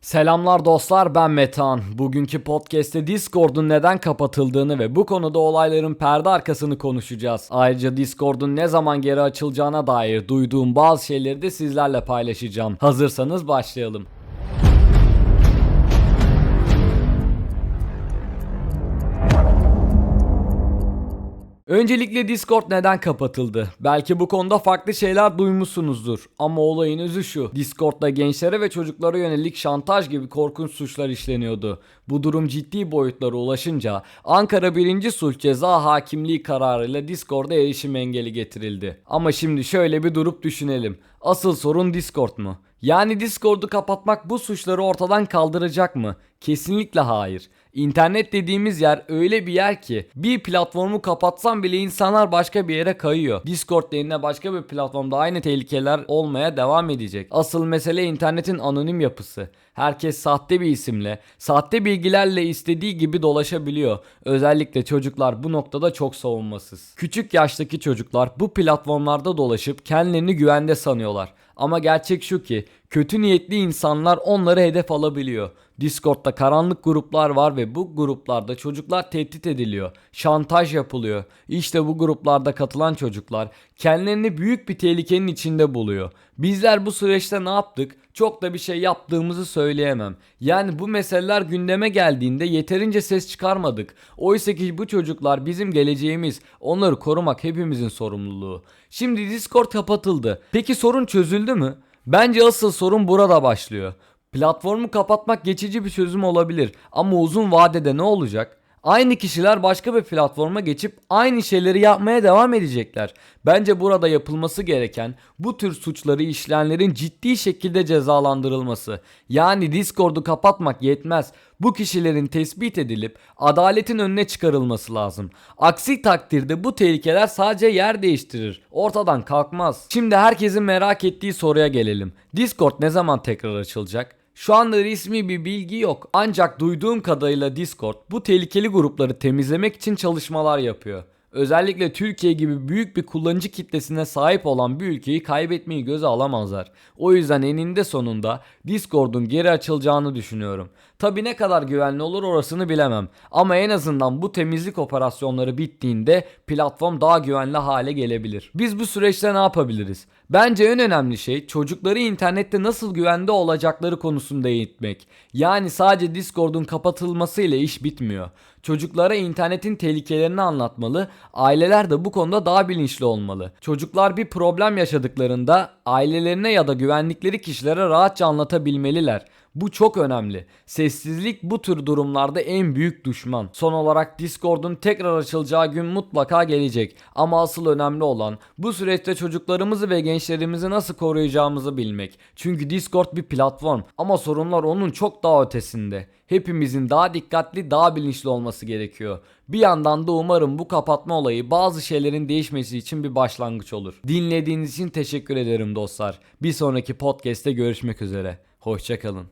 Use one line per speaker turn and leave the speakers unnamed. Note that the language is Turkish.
Selamlar dostlar ben Metan. Bugünkü podcast'te Discord'un neden kapatıldığını ve bu konuda olayların perde arkasını konuşacağız. Ayrıca Discord'un ne zaman geri açılacağına dair duyduğum bazı şeyleri de sizlerle paylaşacağım. Hazırsanız başlayalım. Öncelikle Discord neden kapatıldı? Belki bu konuda farklı şeyler duymuşsunuzdur. Ama olayın özü şu. Discord'da gençlere ve çocuklara yönelik şantaj gibi korkunç suçlar işleniyordu. Bu durum ciddi boyutlara ulaşınca Ankara 1. Suç Ceza Hakimliği kararıyla Discord'a erişim engeli getirildi. Ama şimdi şöyle bir durup düşünelim. Asıl sorun Discord mu? Yani Discord'u kapatmak bu suçları ortadan kaldıracak mı? Kesinlikle hayır. İnternet dediğimiz yer öyle bir yer ki bir platformu kapatsam bile insanlar başka bir yere kayıyor. Discord yerine başka bir platformda aynı tehlikeler olmaya devam edecek. Asıl mesele internetin anonim yapısı. Herkes sahte bir isimle, sahte bilgilerle istediği gibi dolaşabiliyor. Özellikle çocuklar bu noktada çok savunmasız. Küçük yaştaki çocuklar bu platformlarda dolaşıp kendilerini güvende sanıyorlar. Ama gerçek şu ki kötü niyetli insanlar onları hedef alabiliyor. Discord'da karanlık gruplar var ve bu gruplarda çocuklar tehdit ediliyor. Şantaj yapılıyor. İşte bu gruplarda katılan çocuklar kendilerini büyük bir tehlikenin içinde buluyor. Bizler bu süreçte ne yaptık? Çok da bir şey yaptığımızı söyleyemem. Yani bu meseleler gündeme geldiğinde yeterince ses çıkarmadık. Oysa ki bu çocuklar bizim geleceğimiz. Onları korumak hepimizin sorumluluğu. Şimdi Discord kapatıldı. Peki sorun çözüldü mü? Bence asıl sorun burada başlıyor. Platformu kapatmak geçici bir çözüm olabilir ama uzun vadede ne olacak? Aynı kişiler başka bir platforma geçip aynı şeyleri yapmaya devam edecekler. Bence burada yapılması gereken bu tür suçları işleyenlerin ciddi şekilde cezalandırılması. Yani Discord'u kapatmak yetmez. Bu kişilerin tespit edilip adaletin önüne çıkarılması lazım. Aksi takdirde bu tehlikeler sadece yer değiştirir. Ortadan kalkmaz. Şimdi herkesin merak ettiği soruya gelelim. Discord ne zaman tekrar açılacak? Şu anda resmi bir bilgi yok. Ancak duyduğum kadarıyla Discord bu tehlikeli grupları temizlemek için çalışmalar yapıyor. Özellikle Türkiye gibi büyük bir kullanıcı kitlesine sahip olan bir ülkeyi kaybetmeyi göze alamazlar. O yüzden eninde sonunda Discord'un geri açılacağını düşünüyorum. Tabi ne kadar güvenli olur orasını bilemem. Ama en azından bu temizlik operasyonları bittiğinde platform daha güvenli hale gelebilir. Biz bu süreçte ne yapabiliriz? Bence en önemli şey çocukları internette nasıl güvende olacakları konusunda eğitmek. Yani sadece Discord'un kapatılmasıyla iş bitmiyor. Çocuklara internetin tehlikelerini anlatmalı, aileler de bu konuda daha bilinçli olmalı. Çocuklar bir problem yaşadıklarında ailelerine ya da güvendikleri kişilere rahatça anlatabilmeliler. Bu çok önemli. Sessizlik bu tür durumlarda en büyük düşman. Son olarak Discord'un tekrar açılacağı gün mutlaka gelecek. Ama asıl önemli olan bu süreçte çocuklarımızı ve gençlerimizi nasıl koruyacağımızı bilmek. Çünkü Discord bir platform ama sorunlar onun çok daha ötesinde. Hepimizin daha dikkatli, daha bilinçli olması gerekiyor. Bir yandan da umarım bu kapatma olayı bazı şeylerin değişmesi için bir başlangıç olur. Dinlediğiniz için teşekkür ederim dostlar. Bir sonraki podcast'te görüşmek üzere. Hoşçakalın.